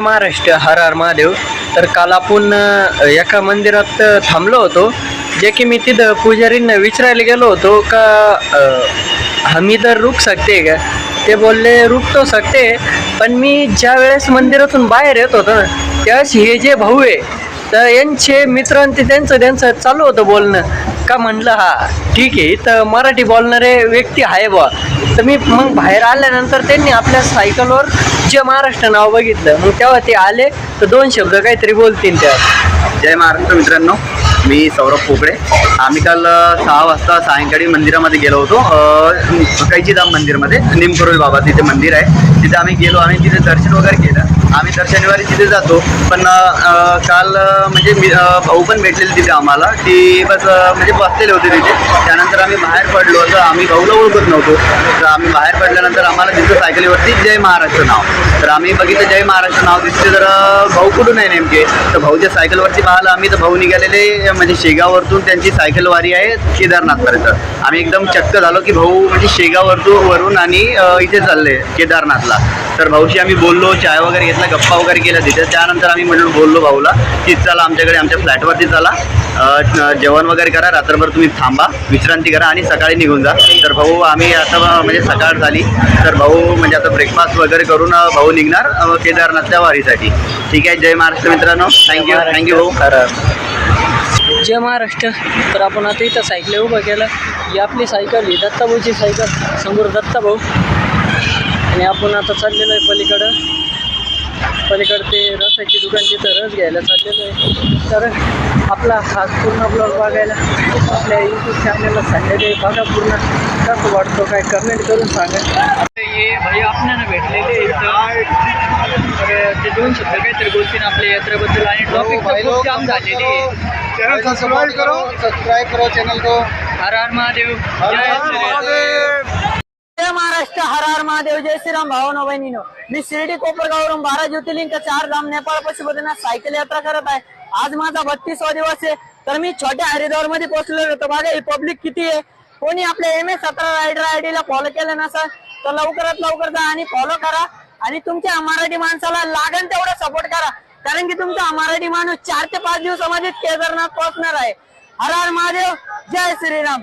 महाराष्ट्र हर हर महादेव. तर काल आपण एका मंदिरात थांबलो होतो. जे की मी तिथं पुजारींना विचारायला गेलो होतो का अ, हम इधर रुक सकते का ते बोलले रुक तो सकते पण मी ज्या वेळेस मंदिरातून बाहेर येत होतो ना त्यावेळेस हे जे भाऊ आहे तर यांचे मित्र ते त्यांचं त्यांचं चालू होतं बोलणं. का म्हणलं हा. ठीक आहे तर मराठी बोलणारे व्यक्ती आहे बा तर मी मग बाहेर आल्यानंतर त्यांनी आपल्या सायकलवर जे महाराष्ट्र नाव बघितलं मग तेव्हा ते आले तर दोन शब्द काहीतरी बोलतील त्या. जय महाराष्ट्र मित्रांनो मी सौरभ पोकळे. आम्ही काल सहा वाजता सायंकाळी मंदिरामध्ये गेलो होतो. अ, कैचीधाम मंदिरमध्ये निमकरोल बाबा तिथे मंदिर आहे. तिथे आम्ही गेलो आणि तिथे दर्शन वगैरे केलं. आम्ही दर शनिवारी तिथे जातो. पण काल म्हणजे मी भाऊ पण भेटलेले तिथे आम्हाला. ती बस म्हणजे बसलेले होते तिथे. त्यानंतर आम्ही बाहेर पडलो तर आम्ही भाऊला ओळखत नव्हतो. तर आम्ही बाहेर पडल्यानंतर आम्हाला दिसतं सायकलीवरती जय महाराष्ट्र नाव. तर आम्ही बघितलं जय महाराष्ट्र नाव दिसते तर भाऊ कुठून आहे नेमके? तर भाऊच्या सायकलवरती पाहिलं आम्ही तर भाऊ निघालेले म्हणजे शेगाववरतून त्यांची सायकल वारी आहे केदारनाथपर्यंत. आम्ही एकदम चक्क झालो की भाऊ म्हणजे शेगाववरतून वरून आणि इथे चालले केदारनाथला. तर भाऊशी आम्ही बोललो चाय वगैरे घेतला गप्पा वगैरे केल्या तिथे. त्यानंतर आम्ही म्हणून बोललो भाऊला की चला आमच्याकडे आमच्या फ्लॅटवरती चला. जेवण वगैरे करा रात्रभर तुम्ही थांबा विश्रांती करा आणि सकाळी निघून जा. तर भाऊ आम्ही आता म्हणजे सकाळ झाली. तर भाऊ म्हणजे आता ब्रेकफास्ट वगैरे करून भाऊ निघणार केदारनाथच्या वारीसाठी. ठीक आहे? जय महाराष्ट्र मित्रांनो. थँक्यू थँक्यू भाऊ. हर जय महाराष्ट्र. तर आपण आता इथं सायकल उभं केलं. ही आपली सायकल ही दत्ताभाऊची सायकल. समोर दत्ताभाऊ आणि आपण आता चाललेलो आहे पलीकडं. पलीकडं ते रसाची दुकान तिथं रस घ्यायला चाललेलो आहे. तर आपला हा पूर्ण ब्लॉग बघायला आपल्या यूट्यूब चॅनलला सांगायचं आहे. बघा पूर्ण कसं वाटतो काय कमेंट करून सांगा. हे भाई आपल्याला भेटलेले ते दोन शब्द काहीतरी बोलतील आपल्या यात्रेबद्दल आणि टॉपिक खूप जाम झालेली आहे. चैनल सब्सक्राइब करो. सब्सक्राइब करो चैनल को हर हर महादेव. जय. जय महाराष्ट्र हर हर महादेव जय श्रीराम भावनो बहिणीनो. मी शिर्डी कोपरगाववरून बारा ज्योतिर्लिंग चार धाम नेपाळ पशुपतीनाथ सायकल यात्रा करत आहे. आज माझा बत्तीसवा दिवस आहे. तर मी छोट्या हरिद्वारमध्ये पोहोचलेलो होतो बघा ही पब्लिक किती आहे. कोणी आपल्या एम एस सतरा रायडर आयडी ला फॉलो केलं नसेल तर लवकरात लवकर जा आणि फॉलो करा. आणि तुमच्या मराठी माणसाला लागण तेवढा सपोर्ट करा. कारण की तुमचा मराठी माणूस चार ते पाच दिवसामध्ये केदारनाथ पोहोचणार आहे. हर हर महादेव जय श्रीराम.